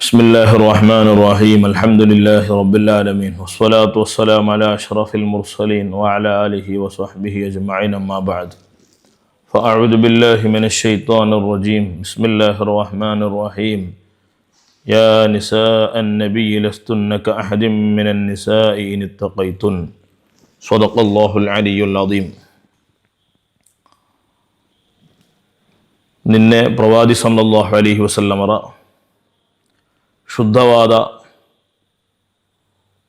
بسم الله الرحمن الرحيم الحمد لله رب العالمين والصلاة والسلام على أشرف المرسلين وعلى آله وصحبه أجمعين أما بعد فأعوذ بالله من الشيطان الرجيم بسم الله الرحمن الرحيم يا نساء النبي لستن كأحد من النساء إن اتقيتن صدق الله العلي العظيم نِنَّ بروادي صلى الله عليه وسلم رأى ಶುದ್ಧವಾದ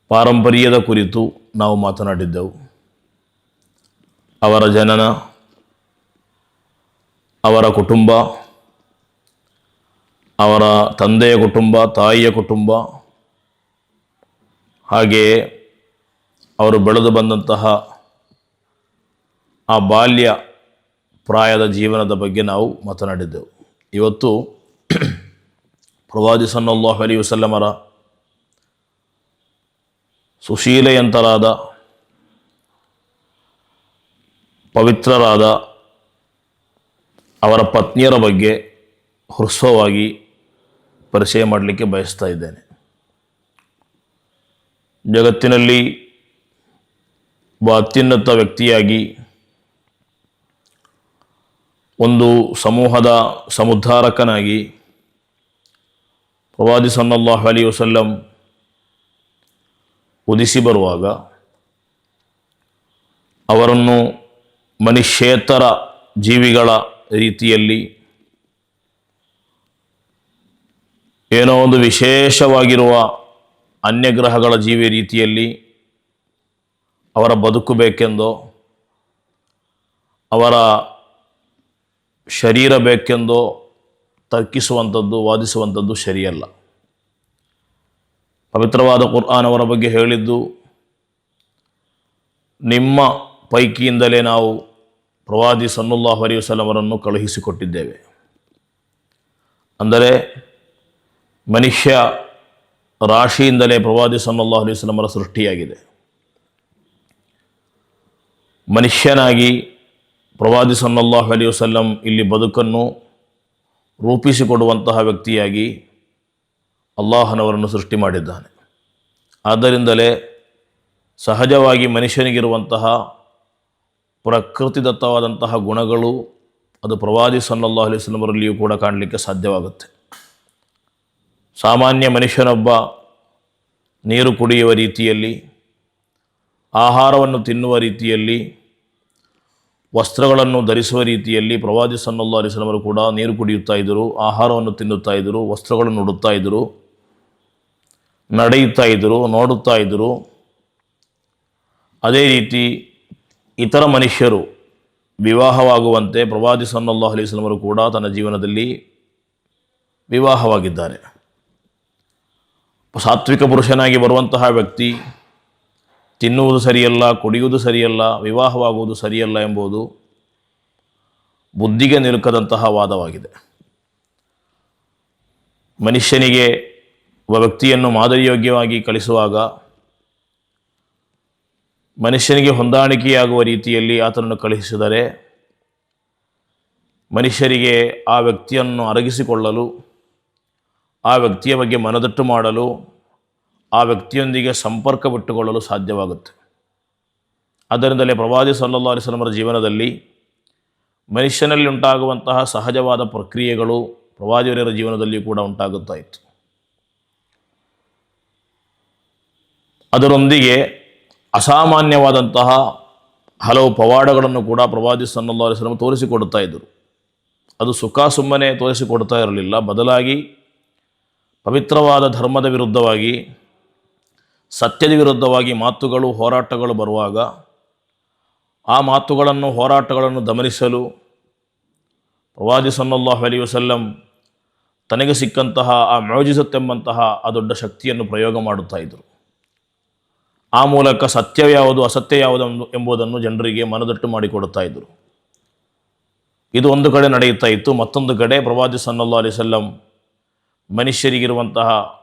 ಪಾರಂಪರ್ಯದ ಕುರಿತು ನಾವು ಮಾತನಾಡಿದ್ದೆವು. ಅವರ ಜನನ, ಅವರ ಕುಟುಂಬ, ಅವರ ತಂದೆಯ ಕುಟುಂಬ, ತಾಯಿಯ ಕುಟುಂಬ ಹಾಗೆಯೇ ಅವರು ಬೆಳೆದು ಬಂದಂತಹ ಆ ಬಾಲ್ಯ ಪ್ರಾಯದ ಜೀವನದ ಬಗ್ಗೆ ನಾವು ಮಾತನಾಡಿದ್ದೆವು. ಇವತ್ತು ಪ್ರವಾದಿ ಸನ್ನಲ್ಲಾಹು ಅಲಿ ವಸಲ್ಲಮರ ಸುಶೀಲೆಯಂತರಾದ, ಪವಿತ್ರರಾದ ಅವರ ಪತ್ನಿಯರ ಬಗ್ಗೆ ಹೃಸ್ವವಾಗಿ ಪರಿಚಯ ಮಾಡಲಿಕ್ಕೆ ಬಯಸ್ತಾ ಇದ್ದೇನೆ. ಜಗತ್ತಿನಲ್ಲಿ ಒಬ್ಬ ಅತ್ಯುನ್ನತ ವ್ಯಕ್ತಿಯಾಗಿ ಒಂದು ಸಮೂಹದ ಸಮುದ್ಧಾರಕನಾಗಿ ಪ್ರವಾದಿ ಸಲ್ಲಲ್ಲಾಹು ಅಲಿ ವಸಲ್ಲಂ ಉದಿಸಿ ಬರುವಾಗ ಅವರನ್ನು ಮನುಷ್ಯೇತರ ಜೀವಿಗಳ ರೀತಿಯಲ್ಲಿ ಏನೋ ಒಂದು ವಿಶೇಷವಾಗಿರುವ ಅನ್ಯಗ್ರಹಗಳ ಜೀವಿ ರೀತಿಯಲ್ಲಿ ಅವರ ಬದುಕು ಬೇಕೆಂದೋ, ಅವರ ಶರೀರ ಬೇಕೆಂದೋ ತರ್ಕಿಸುವಂಥದ್ದು, ವಾದಿಸುವಂಥದ್ದು ಸರಿಯಲ್ಲ ಪವಿತ್ರವಾದ ಕುರ್ಆನ್ ಅವರ ಬಗ್ಗೆ ಹೇಳಿದ್ದು, ನಿಮ್ಮ ಪೈಕಿಯಿಂದಲೇ ನಾವು ಪ್ರವಾದಿ ಸನ್ನುಲ್ಲಾಹ್ ಅಲಿ ವಸಲಮರನ್ನು ಕಳುಹಿಸಿಕೊಟ್ಟಿದ್ದೇವೆ. ಅಂದರೆ, ಮನುಷ್ಯ ರಾಶಿಯಿಂದಲೇ ಪ್ರವಾದಿ ಸನ್ನುಲ್ಲಾಹ್ ಅಲಿ ವಸಲಮರ ಸೃಷ್ಟಿಯಾಗಿದೆ. ಮನುಷ್ಯನಾಗಿ ಪ್ರವಾದಿ ಸನ್ನುಲ್ಲಾಹ್ ಅಲಿ ವಸಲ್ಲಂ ಇಲ್ಲಿ ಬದುಕನ್ನು ರೂಪಿಸಿಕೊಡುವಂತಹ ವ್ಯಕ್ತಿಯಾಗಿ ಅಲ್ಲಾಹನವರನ್ನು ಸೃಷ್ಟಿ ಮಾಡಿದ್ದಾನೆ. ಆದ್ದರಿಂದಲೇ ಸಹಜವಾಗಿ ಮನುಷ್ಯನಿಗಿರುವಂತಹ ಪ್ರಕೃತಿದತ್ತವಾದಂತಹ ಗುಣಗಳು ಅದು ಪ್ರವಾದಿ ಸನ್ನಲ್ಲಾಹು ಅಲಿ ವಸಲ್ಲಮರಲ್ಲಿಯೂ ಕೂಡ ಕಾಣಲಿಕ್ಕೆ ಸಾಧ್ಯವಾಗುತ್ತೆ. ಸಾಮಾನ್ಯ ಮನುಷ್ಯನೊಬ್ಬ ನೀರು ಕುಡಿಯುವ ರೀತಿಯಲ್ಲಿ, ಆಹಾರವನ್ನು ತಿನ್ನುವ ರೀತಿಯಲ್ಲಿ ವಸ್ತ್ರಗಳನ್ನು ಧರಿಸುವ ರೀತಿಯಲ್ಲಿ ಪ್ರವಾದಿ ಸನ್ನಲ್ಲಾ ವಸಲ್ಲಮರು ಕೂಡ ನೀರು ಕುಡಿಯುತ್ತಾ ಇದ್ದರು, ಆಹಾರವನ್ನು ತಿನ್ನುತ್ತಾ ಇದ್ದರು, ವಸ್ತ್ರಗಳನ್ನು ಉಡುತ್ತಾ ಇದ್ದರು, ನಡೆಯುತ್ತಾ ಇದ್ದರು, ನೋಡುತ್ತಾ ಇದ್ದರು. ಅದೇ ರೀತಿ ಇತರ ಮನುಷ್ಯರು ವಿವಾಹವಾಗುವಂತೆ ಪ್ರವಾದಿ ಸನ್ನಲ್ಲಾ ವಸಲ್ಲಮರು ಕೂಡ ತನ್ನ ಜೀವನದಲ್ಲಿ ವಿವಾಹವಾಗಿದ್ದಾರೆ. ಸಾತ್ವಿಕ ಪುರುಷನಾಗಿ ಬರುವಂತಹ ವ್ಯಕ್ತಿ ತಿನ್ನುವುದು ಸರಿಯಲ್ಲ, ಕುಡಿಯುವುದು ಸರಿಯಲ್ಲ, ವಿವಾಹವಾಗುವುದು ಸರಿಯಲ್ಲ ಎಂಬುದು ಬುದ್ಧಿಗೆ ನಿಲುಕದಂತಹ ವಾದವಾಗಿದೆ. ಮನುಷ್ಯನಿಗೆ ಒಬ್ಬ ವ್ಯಕ್ತಿಯನ್ನು ಮಾದರಿಯೋಗ್ಯವಾಗಿ ಕಳಿಸುವಾಗ ಮನುಷ್ಯನಿಗೆ ಹೊಂದಾಣಿಕೆಯಾಗುವ ರೀತಿಯಲ್ಲಿ ಆತನನ್ನು ಕಳುಹಿಸಿದರೆ ಮನುಷ್ಯರಿಗೆ ಆ ವ್ಯಕ್ತಿಯನ್ನು ಅರಗಿಸಿಕೊಳ್ಳಲು, ಆ ವ್ಯಕ್ತಿಯ ಬಗ್ಗೆ ಮನದಟ್ಟು ಮಾಡಲು ಆ ವ್ಯಕ್ತಿಯೊಂದಿಗೆ ಸಂಪರ್ಕ ಬಿಟ್ಟುಕೊಳ್ಳಲು ಸಾಧ್ಯವಾಗುತ್ತೆ. ಆದ್ದರಿಂದಲೇ ಪ್ರವಾದಿ ಸಲ್ಲಾ ಅಲಿಸ್ಲಮರ ಜೀವನದಲ್ಲಿ ಮನುಷ್ಯನಲ್ಲಿ ಉಂಟಾಗುವಂತಹ ಸಹಜವಾದ ಪ್ರಕ್ರಿಯೆಗಳು ಪ್ರವಾದಿಯವರ ಜೀವನದಲ್ಲಿ ಕೂಡ ಉಂಟಾಗುತ್ತಾ ಇತ್ತು ಅದರೊಂದಿಗೆ ಅಸಾಮಾನ್ಯವಾದಂತಹ ಹಲವು ಪವಾಡಗಳನ್ನು ಕೂಡ ಪ್ರವಾದಿ ಸನ್ನಲ್ಲಾ ಅಲಿಸ್ಲಮ್ ತೋರಿಸಿಕೊಡ್ತಾ ಇದ್ದರು. ಅದು ಸುಖ ಸುಮ್ಮನೆ ತೋರಿಸಿಕೊಡ್ತಾ ಇರಲಿಲ್ಲ. ಬದಲಾಗಿ ಪವಿತ್ರವಾದ ಧರ್ಮದ ವಿರುದ್ಧವಾಗಿ ಸತ್ಯದ ವಿರುದ್ಧವಾಗಿ ಮಾತುಗಳು, ಹೋರಾಟಗಳು ಬರುವಾಗ ಆ ಮಾತುಗಳನ್ನು, ಹೋರಾಟಗಳನ್ನು ದಮನಿಸಲು ಪ್ರವಾದಿ ಸನ್ನಲ್ಲಾಹು ಅಲಿ ವಸಲ್ಲಂ ತನಗೆ ಸಿಕ್ಕಂತಹ ಆ ಮ್ಯೋಜಿಸುತ್ತೆಂಬಂತಹ ಆ ದೊಡ್ಡ ಶಕ್ತಿಯನ್ನು ಪ್ರಯೋಗ ಮಾಡುತ್ತಾ ಇದ್ದರು ಆ ಮೂಲಕ ಸತ್ಯ ಯಾವುದು, ಅಸತ್ಯ ಯಾವುದು ಎಂಬುದನ್ನು ಜನರಿಗೆ ಮನದಟ್ಟು ಮಾಡಿಕೊಡುತ್ತಾ ಇದ್ದರು ಇದು ಒಂದು ಕಡೆ ನಡೆಯುತ್ತಾ ಇತ್ತು, ಮತ್ತೊಂದು ಕಡೆ ಪ್ರವಾದಿ ಸನ್ನಲ್ಲಾ ಅಲಿ ಸಲ್ಲಂ ಮನುಷ್ಯರಿಗಿರುವಂತಹ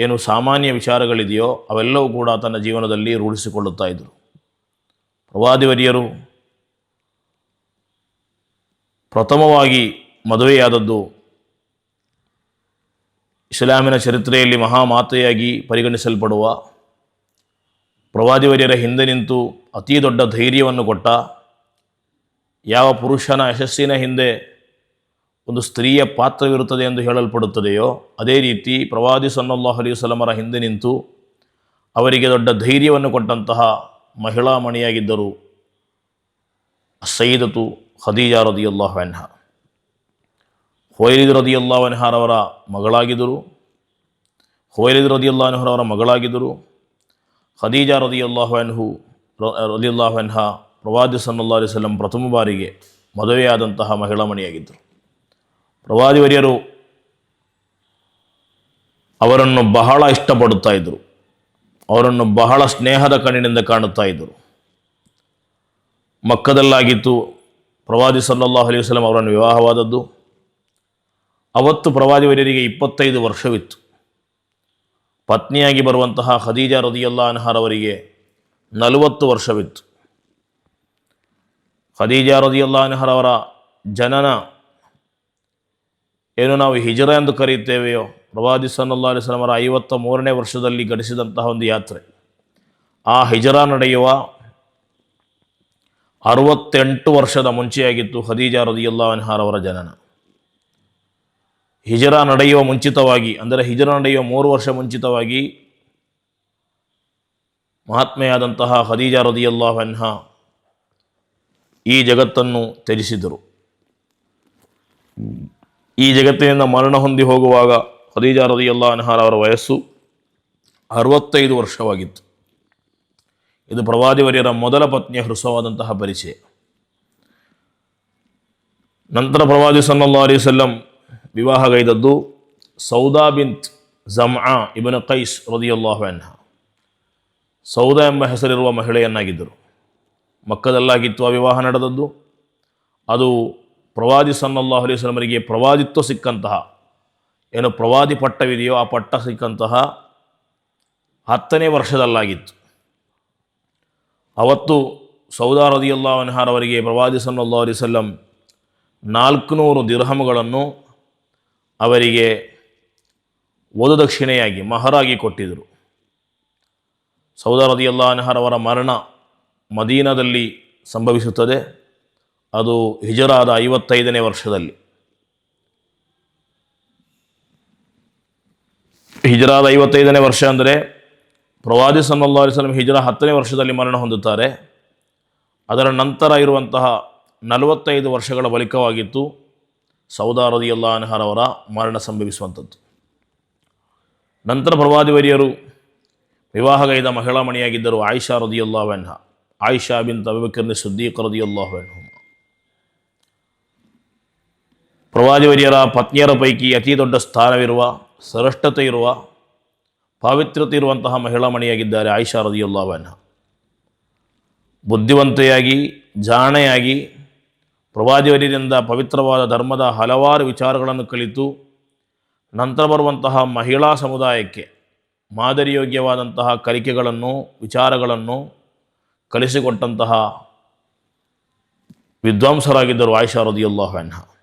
ಏನು ಸಾಮಾನ್ಯ ವಿಚಾರಗಳಿದೆಯೋ ಅವೆಲ್ಲವೂ ಕೂಡ ತನ್ನ ಜೀವನದಲ್ಲಿ ರೂಢಿಸಿಕೊಳ್ಳುತ್ತಾ ಇದ್ದರು. ಪ್ರವಾದಿವರಿಯರು ಪ್ರಥಮವಾಗಿ ಮದುವೆಯಾದದ್ದು ಇಸ್ಲಾಮಿನ ಚರಿತ್ರೆಯಲ್ಲಿ ಮಹಾಮಾತೆಯಾಗಿ ಪರಿಗಣಿಸಲ್ಪಡುವ ಪ್ರವಾದಿವರ್ಯರ ಹಿಂದೆ ನಿಂತು ಅತೀ ದೊಡ್ಡ ಧೈರ್ಯವನ್ನು ಕೊಟ್ಟ ಯಾವ ಪುರುಷನ ಯಶಸ್ಸಿನ ಹಿಂದೆ ಒಂದು ಸ್ತ್ರೀಯ ಪಾತ್ರವಿರುತ್ತದೆ ಎಂದು ಹೇಳಲ್ಪಡುತ್ತದೆಯೋ, ಅದೇ ರೀತಿ ಪ್ರವಾದಿ ಸನ್ನಲ್ಲಾಹು ಅಲಿ ವಸಲಮರ ಹಿಂದೆ ನಿಂತು ಅವರಿಗೆ ದೊಡ್ಡ ಧೈರ್ಯವನ್ನು ಕೊಟ್ಟಂತಹ ಮಹಿಳಾ ಮಣಿಯಾಗಿದ್ದರು. ಸೈದತು ಖದೀಜಾ ರದಿಯಲ್ಲಾಹು ಅನ್ಹ. ಹೊಯ್ಲಿದ್ ರದಿಯಲ್ಲಾಹು ಅನ್ಹಾರವರ ಮಗಳಾಗಿದ್ದರು. ಹೊಯ್ಲಿದ್ ಅವರ ಮಗಳಾಗಿದ್ದರು. ಖದೀಜಾ ರದಿಯುಲ್ಲಾಹ್ ಅನ್ಹು ರದಿಯುಲ್ಲಾಹ್ ಅನ್ಹ ಪ್ರವಾದಿ ಸನ್ನಲ್ಲಾ ಅಲಿ ಸಲಂ ಪ್ರಥಮ ಬಾರಿಗೆ ಮದುವೆಯಾದಂತಹ ಮಹಿಳಾ ಮಣಿಯಾಗಿದ್ದರು. ಪ್ರವಾದಿವರ್ಯರು ಅವರನ್ನು ಬಹಳ ಇಷ್ಟಪಡುತ್ತಾ ಇದ್ದರು. ಅವರನ್ನು ಬಹಳ ಸ್ನೇಹದ ಕಣ್ಣಿನಿಂದ ಕಾಣುತ್ತಾ ಇದ್ದರು. ಮಕ್ಕದಲ್ಲಾಗಿತ್ತು ಪ್ರವಾದಿ ಸಲ್ಲಾಹ್ ಅಲಿ ವಸಲಂ ಅವರನ್ನು ವಿವಾಹವಾದದ್ದು. ಅವತ್ತು ಪ್ರವಾದಿ ವರಿಯರಿಗೆ ಇಪ್ಪತ್ತೈದು ವರ್ಷವಿತ್ತು. ಪತ್ನಿಯಾಗಿ ಬರುವಂತಹ ಖದೀಜಾ ರದಿಯಲ್ಲಾ ಅನ್ಹಾರವರಿಗೆ ನಲವತ್ತು ವರ್ಷವಿತ್ತು. ಖದೀಜಾ ರದಿಯಲ್ಲಾ ಅನ್ಹರವರ ಜನನ ಏನು ನಾವು ಹಿಜರ ಎಂದು ಕರೆಯುತ್ತೇವೆಯೋ? ಪ್ರವಾದಿ ಸನ್ನಲ್ಲಾ ಅಲಿಸ್ಲಾಮರ ಐವತ್ತ ಮೂರನೇ ವರ್ಷದಲ್ಲಿ ಗಳಿಸಿದಂತಹ ಒಂದು ಯಾತ್ರೆ. ಆ ಹಿಜರ ನಡೆಯುವ ಅರವತ್ತೆಂಟು ವರ್ಷದ ಮುಂಚೆಯಾಗಿತ್ತು ಖದೀಜಾ ಅನ್ಹಾರ್ ಅವರ ಜನನ. ಹಿಜರ ನಡೆಯುವ ಮುಂಚಿತವಾಗಿ, ಅಂದರೆ ಹಿಜರ ನಡೆಯುವ ಮೂರು ವರ್ಷ ಮುಂಚಿತವಾಗಿ ಮಹಾತ್ಮೆಯಾದಂತಹ ಖದೀಜಾ ರದಿಯುಲ್ಲಾ ಅನ್ಹಾ ಈ ಜಗತ್ತನ್ನು ತ್ಯಜಿಸಿದರು. ಈ ಜಗತ್ತಿನಿಂದ ಮರಣ ಹೊಂದಿ ಹೋಗುವಾಗ ಖದೀಜಾ ರದಿಯಲ್ಲಾ ಅನ್ಹಾರ್ ಅವರ ವಯಸ್ಸು ಅರವತ್ತೈದು ವರ್ಷವಾಗಿತ್ತು. ಇದು ಪ್ರವಾದಿವರ್ಯರ ಮೊದಲ ಪತ್ನಿಯ ಹೃಸವಾದಂತಹ ಪರಿಚಯ. ನಂತರ ಪ್ರವಾದಿ ಸಲ್ಲಾ ಅಲಿ ವಸಲ್ಲಂ ವಿವಾಹಗೈದದ್ದು ಸೌದಾ ಬಿಂತ್ ಜಮ್ಆ ಇಬನ್ ಕೈಸ್ ರದಿಯಲ್ಲಾಹು ಅನ್ಹ. ಸೌದಾ ಎಂಬ ಹೆಸರಿರುವ ಮಹಿಳೆಯನ್ನಾಗಿದ್ದರು. ಮಕ್ಕದಲ್ಲಾಗಿತ್ತು ಆ ವಿವಾಹ ನಡೆದದ್ದು. ಅದು ಪ್ರವಾದಿ ಸನ್ನಲ್ಲಾಹು ಅಲೈಹಿ ಸ್ವಲಮರಿಗೆ ಪ್ರವಾದಿತ್ವ ಸಿಕ್ಕಂತಹ, ಏನು ಪ್ರವಾದಿ ಪಟ್ಟವಿದೆಯೋ ಆ ಪಟ್ಟ ಸಿಕ್ಕಂತಹ ಹತ್ತನೇ ವರ್ಷದಲ್ಲಾಗಿತ್ತು. ಅವತ್ತು ಸೌದಾ ಅವರಿಗೆ ಪ್ರವಾದಿ ಸನ್ನಲ್ಲಾಹು ಅಲೈಹಿ ವಸಲ್ಲಂ ನಾಲ್ಕುನೂರು ದಿರ್ಹಮ್ಗಳನ್ನು ಅವರಿಗೆ ವಧುದಕ್ಷಿಣೆಯಾಗಿ, ಮಹರಾಗಿ ಕೊಟ್ಟಿದ್ದರು ಸೌದಾ ಅವರ ಮರಣ ಮದೀನದಲ್ಲಿ ಸಂಭವಿಸುತ್ತದೆ. ಅದು ಹಿಜರಾದ ಐವತ್ತೈದನೇ ವರ್ಷದಲ್ಲಿ. ಹಿಜರಾದ ಐವತ್ತೈದನೇ ವರ್ಷ ಅಂದರೆ ಪ್ರವಾದಿ ಸಲ್ಲಾ ಅಲಿಸ್ಲಂ ಹಿಜರ ಹತ್ತನೇ ವರ್ಷದಲ್ಲಿ ಮರಣ ಹೊಂದುತ್ತಾರೆ. ಅದರ ನಂತರ ಇರುವಂತಹ ನಲವತ್ತೈದು ವರ್ಷಗಳ ಬಳಿಕವಾಗಿತ್ತು ಸೌದಾ ಅನಹರವರ ಮರಣ ಸಂಭವಿಸುವಂಥದ್ದು. ನಂತರ ಪ್ರವಾದಿ ವರಿಯರು ವಿವಾಹಗೈದ ಮಹಿಳಾ ಮಣಿಯಾಗಿದ್ದರು ಆಯಿಷಾ ರದಿಯಲ್ಲಾ ವೆನ್ಹ ಆಯಿಷಾ ಬಿನ್ ಅಬಿಬಕರ್ನಿ ಸುದ್ದೀಕ್ ರದಿಯಲ್ಲಾಹು ಅನ್ಹು. ಪ್ರವಾದಿವರಿಯರ ಪತ್ನಿಯರ ಪೈಕಿ ಅತಿ ದೊಡ್ಡ ಸ್ಥಾನವಿರುವ ಸರಷ್ಟತೆ ಇರುವ, ಪಾವಿತ್ರ್ಯತೆ ಇರುವಂತಹ ಮಹಿಳಾ ಮಣಿಯಾಗಿದ್ದಾರೆ ಆಯಿಷಾ ರದಿಯಲ್ಲಾಹು ಅನ್ಹ. ಬುದ್ಧಿವಂತೆಯಾಗಿ, ಜಾಣೆಯಾಗಿ ಪ್ರವಾದಿವರಿಯಿಂದ ಪವಿತ್ರವಾದ ಧರ್ಮದ ಹಲವಾರು ವಿಚಾರಗಳನ್ನು ಕಲಿತು, ನಂತರ ಬರುವಂತಹ ಮಹಿಳಾ ಸಮುದಾಯಕ್ಕೆ ಮಾದರಿಯೋಗ್ಯವಾದಂತಹ ಕಲಿಕೆಗಳನ್ನು, ವಿಚಾರಗಳನ್ನು ಕಲಿಸಿಕೊಟ್ಟಂತಹ ವಿದ್ವಾಂಸರಾಗಿದ್ದರು ಆಯಿಷಾ ರದಿಯಲ್ಲಾಹು ಅನ್ಹ.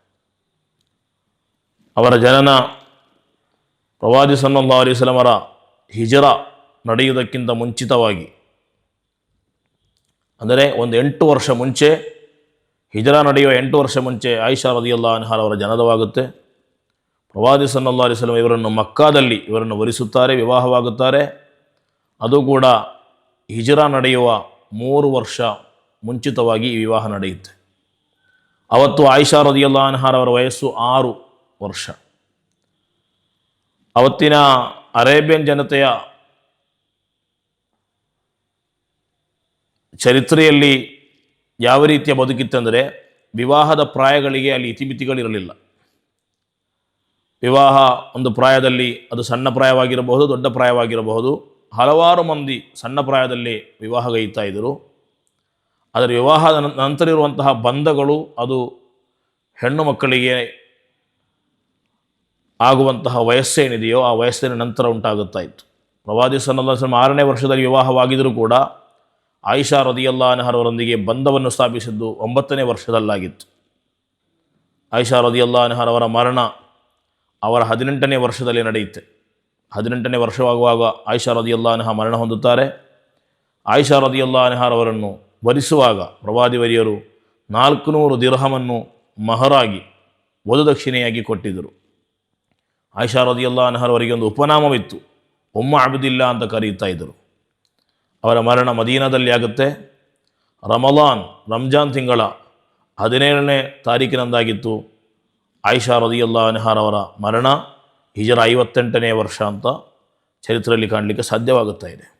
ಅವರ ಜನನ ಪ್ರವಾದಿ ಸಲ್ಲಾ ಅಲಿಸ್ಲಮರ ಹಿಜರ ನಡೆಯುವುದಕ್ಕಿಂತ ಮುಂಚಿತವಾಗಿ. ಅಂದರೆ ಒಂದು ಎಂಟು ವರ್ಷ ಮುಂಚೆ, ಹಿಜರ ನಡೆಯುವ ಎಂಟು ವರ್ಷ ಮುಂಚೆ ಆಯಿಷಾ ರದಿಯಲ್ಲಾ ಅನ್ಹಾರ್ ಅವರ ಜನನವಾಗುತ್ತೆ. ಪ್ರವಾದಿ ಸಲ್ಲಾ ಅಲಿ ವಸಲಂ ಇವರನ್ನು ಮಕ್ಕಾದಲ್ಲಿ ಇವರನ್ನು ವರಿಸುತ್ತಾರೆ, ವಿವಾಹವಾಗುತ್ತಾರೆ. ಅದು ಕೂಡ ಹಿಜರ ನಡೆಯುವ ಮೂರು ವರ್ಷ ಮುಂಚಿತವಾಗಿ ವಿವಾಹ ನಡೆಯುತ್ತೆ. ಅವತ್ತು ಆಯಿಷಾ ರದಿಯಲ್ಲಾ ಅನ್ಹಾರ್ ಅವರ ವಯಸ್ಸು ಆರು. ವರ್ಷ. ಅವತ್ತಿನ ಅರೇಬಿಯನ್ ಜನತೆಯ ಚರಿತ್ರೆಯಲ್ಲಿ ಯಾವ ರೀತಿಯ ಬದುಕಿತ್ತಂದರೆ ವಿವಾಹದ ಪ್ರಾಯಗಳಿಗೆ ಅಲ್ಲಿ ಇತಿಮಿತಿಗಳಿರಲಿಲ್ಲ. ವಿವಾಹ ಒಂದು ಪ್ರಾಯದಲ್ಲಿ ಅದು ಸಣ್ಣ ಪ್ರಾಯವಾಗಿರಬಹುದು, ದೊಡ್ಡ ಪ್ರಾಯವಾಗಿರಬಹುದು. ಹಲವಾರು ಮಂದಿ ಸಣ್ಣ ಪ್ರಾಯದಲ್ಲಿ ವಿವಾಹಗೈತಾ ಇದ್ದರು. ಆದರೆ ವಿವಾಹದ ನಂತರ ಇರುವಂತಹ ಬಂಧಗಳು ಅದು ಹೆಣ್ಣು ಮಕ್ಕಳಿಗೆ ಆಗುವಂತಹ ವಯಸ್ಸೇನಿದೆಯೋ ಆ ವಯಸ್ಸಿನ ನಂತರ ಉಂಟಾಗುತ್ತಾ ಇತ್ತು. ಪ್ರವಾದಿ ವಸಲ್ಲಂ ಆರನೇ ವರ್ಷದಲ್ಲಿ ವಿವಾಹವಾಗಿದ್ದರೂ ಕೂಡ ಆಯಿಷಾ ರದಿಯಲ್ಲಾ ಅನಹರವರೊಂದಿಗೆ ಬಂಧವನ್ನು ಸ್ಥಾಪಿಸಿದ್ದು ಒಂಬತ್ತನೇ ವರ್ಷದಲ್ಲಾಗಿತ್ತು. ಆಯಿಷಾ ರದಿಯಲ್ಲಾ ಅನಹರವರ ಮರಣ ಅವರ ಹದಿನೆಂಟನೇ ವರ್ಷದಲ್ಲಿ ನಡೆಯುತ್ತೆ. ಹದಿನೆಂಟನೇ ವರ್ಷವಾಗುವಾಗ ಆಯಿಷಾ ರದಿಯಲ್ಲಾನಹ ಮರಣ ಹೊಂದುತ್ತಾರೆ. ಆಯಿಷಾ ರದಿಯಲ್ಲಾನಹರವರನ್ನು ವರಿಸುವಾಗ ಪ್ರವಾದಿವರಿಯರು ನಾಲ್ಕು ನೂರು ದಿರ್ಹಮನ್ನು ಮಹರಾಗಿ ವಧುದಕ್ಷಿಣೆಯಾಗಿ ಕೊಟ್ಟಿದ್ದರು. ಆಯಿಷಾ ರದಿಯಲ್ಲಾನಹರವರಿಗೆ ಒಂದು ಉಪನಾಮವಿತ್ತು. ಉಮ್ಮ ಅಬುದಿಲ್ಲ ಅಂತ ಕರೆಯುತ್ತಾ ಇದ್ದರು. ಅವರ ಮರಣ ಮದೀನಾದಲ್ಲಿ ಆಗುತ್ತೆ. ರಮಲಾನ್ ರಂಜಾನ್ ತಿಂಗಳ ಹದಿನೇಳನೇ ತಾರೀಕಿನಂದಾಗಿತ್ತು ಆಯಿಷಾ ಅವರ ಮರಣ. ಹಿಜರ ಐವತ್ತೆಂಟನೇ ವರ್ಷ ಅಂತ ಚರಿತ್ರೆಯಲ್ಲಿ ಕಾಣಲಿಕ್ಕೆ ಸಾಧ್ಯವಾಗುತ್ತಾ ಇದೆ.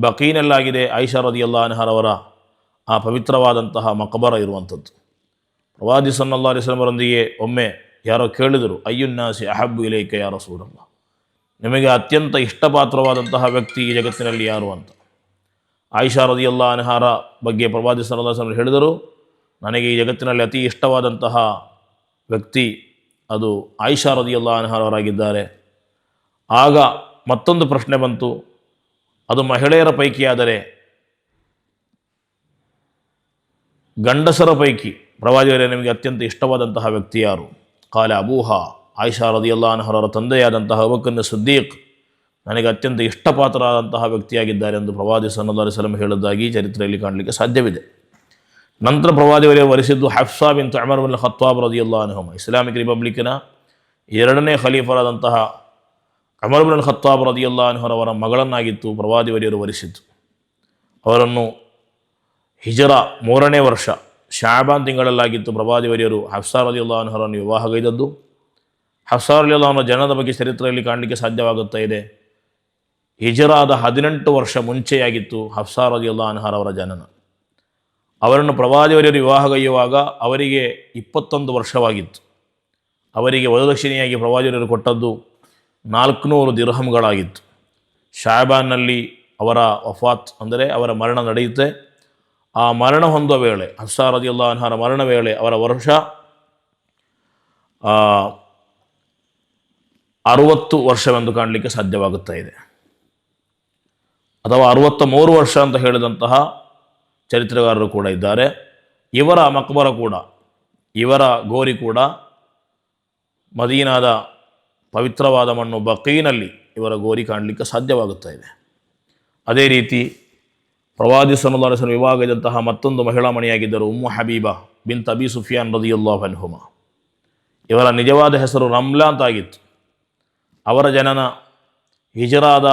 ಬಕೀನಲ್ಲಾಗಿದೆ ಆಯಿಷಾ ಅವರ ಆ ಪವಿತ್ರವಾದಂತಹ ಮಕಬರ ಇರುವಂಥದ್ದು. ಪ್ರವಾದಿ ಸನ್ನಲ್ಲಾ ಅಲಿಸ್ಲಮರೊಂದಿಗೆ ಒಮ್ಮೆ ಯಾರೋ ಕೇಳಿದರು, ಅಯ್ಯುನ್ನಾಸಿ ಅಹಬ್ಬು ಇಲೈಕ ಯಾರೋ ಸೂರಲ್ಲ ನಿಮಗೆ ಅತ್ಯಂತ ಇಷ್ಟಪಾತ್ರವಾದಂತಹ ವ್ಯಕ್ತಿ ಈ ಜಗತ್ತಿನಲ್ಲಿ ಯಾರು? ಅಂತ. ಆಯಿಷಾ ರದಿಯಲ್ಲ ಅನಹಾರ ಬಗ್ಗೆ ಪ್ರವಾದಿ ಅವರು ಹೇಳಿದರು, ನನಗೆ ಈ ಜಗತ್ತಿನಲ್ಲಿ ಅತಿ ಇಷ್ಟವಾದಂತಹ ವ್ಯಕ್ತಿ ಅದು ಆಯಿಷಾ ರದಿಯಲ್ಲ ಅನಹಾರವರಾಗಿದ್ದಾರೆ. ಆಗ ಮತ್ತೊಂದು ಪ್ರಶ್ನೆ ಬಂತು, ಅದು ಮಹಿಳೆಯರ ಪೈಕಿಯಾದರೆ? ಗಂಡಸರ ಪೈಕಿ ಪ್ರವಾದಿಯವರೇ ನಿಮಗೆ ಅತ್ಯಂತ ಇಷ್ಟವಾದಂತಹ ವ್ಯಕ್ತಿ ಯಾರು? ಕಾಲ ಅಬೂಹ ಆಯಿಷಾ ರದಿಯಲ್ಲ ಅನಹರವರ ತಂದೆಯಾದಂತಹ ಅಬಕನ್ನ ಸುದ್ದೀಕ್ ನನಗೆ ಅತ್ಯಂತ ಇಷ್ಟಪಾತ್ರರಾದಂತಹ ವ್ಯಕ್ತಿಯಾಗಿದ್ದಾರೆ ಎಂದು ಪ್ರವಾದಿ ಸನ್ನದಾರಿ ಸಲಂ ಹೇಳಿದ್ದಾಗಿ ಚರಿತ್ರೆಯಲ್ಲಿ ಕಾಣಲಿಕ್ಕೆ ಸಾಧ್ಯವಿದೆ. ನಂತರ ಪ್ರವಾದಿಯವರೇ ವರಿಸಿದ್ದು Hafsa bin Umar bin Khattab ರದಿಯಲ್ಲ ಅನಹಮ. ಇಸ್ಲಾಮಿಕ್ ರಿಪಬ್ಲಿಕ್ಕಿನ ಎರಡನೇ ಖಲೀಫರಾದಂತಹ ಅಮರ್ ಬಿನ್ ಖತ್ತಾಬ್ ರದಿಯಲ್ಲ ಅನಹರವರ ಮಗಳನ್ನಾಗಿತ್ತು ಪ್ರವಾದಿವರಿಯರು ವರಿಸಿದ್ದು. ಅವರನ್ನು ಹಿಜರಾ ಮೂರನೇ ವರ್ಷ ಶಾಬಾನ್ ತಿಂಗಳಲ್ಲಾಗಿತ್ತು ಪ್ರವಾದಿವರಿಯರು ಹಫ್ಸಾ ಅಲಿ ಅನಹರನ್ನು ವಿವಾಹಗೈದದ್ದು. ಹಫ್ಸಾ ಅಲಿ ಅವನ ಜನದ ಬಗ್ಗೆ ಚರಿತ್ರೆಯಲ್ಲಿ ಕಾಣಲಿಕ್ಕೆ ಸಾಧ್ಯವಾಗುತ್ತಾ ಇದೆ. ಹಿಜರಾದ ಹದಿನೆಂಟು ವರ್ಷ ಮುಂಚೆಯಾಗಿತ್ತು ಹಫ್ಸಾ ರದಿಯಲ್ಲ ಅವರ ಜನನ. ಅವರನ್ನು ಪ್ರವಾದಿಯವರರು ವಿವಾಹಗೈಯುವಾಗ ಅವರಿಗೆ ಇಪ್ಪತ್ತೊಂದು ವರ್ಷವಾಗಿತ್ತು. ಅವರಿಗೆ ವರದಕ್ಷಿಣೆಯಾಗಿ ಪ್ರವಾದಿಯವರು ಕೊಟ್ಟದ್ದು ನಾಲ್ಕುನೂರು ದಿರ್ಹಂಗಳಾಗಿತ್ತು. ಶಾಬಾನ್ನಲ್ಲಿ ಅವರ ವಫಾತ್ ಅಂದರೆ ಅವರ ಮರಣ ನಡೆಯುತ್ತೆ. ಆ ಮರಣ ಹೊಂದುವ ವೇಳೆ ಹಸಾರದಿಯಲ್ಲ ಅನ್ಹಾರ ಮರಣ ವೇಳೆ ಅವರ ವರ್ಷ ಅರುವತ್ತು ವರ್ಷವೆಂದು ಕಾಣಲಿಕ್ಕೆ ಸಾಧ್ಯವಾಗುತ್ತಾ ಇದೆ. ಅಥವಾ ಅರುವತ್ತ ಮೂರು ವರ್ಷ ಅಂತ ಹೇಳಿದಂತಹ ಚರಿತ್ರೆಗಾರರು ಕೂಡ ಇದ್ದಾರೆ. ಇವರ ಮಕ್ಬರ ಕೂಡ, ಇವರ ಗೋರಿ ಕೂಡ ಮದೀನಾದ ಪವಿತ್ರವಾದ ಮಣ್ಣು ಬಕೀನಲ್ಲಿ ಇವರ ಗೋರಿ ಕಾಣಲಿಕ್ಕೆ ಸಾಧ್ಯವಾಗುತ್ತಾ ಇದೆ. ಅದೇ ರೀತಿ ಪ್ರವಾದಿ ಸನ್ನಲ್ಲಾಹು ವಿವಾಹದಂತಹ ಮತ್ತೊಂದು ಮಹಿಳಾ ಮಣಿಯಾಗಿದ್ದರು ಉಮ್ಮು ಹಬೀಬಾ ಬಿನ್ ತಬಿ ಸುಫಿಯಾನ್ ರದಿಯುಲ್ಲಾ ಅನ್ಹುಮ. ಇವರ ನಿಜವಾದ ಹೆಸರು ರಮ್ಲಾ ಅಂತಾಗಿತ್ತು. ಅವರ ಜನನ ಹಿಜರಾದ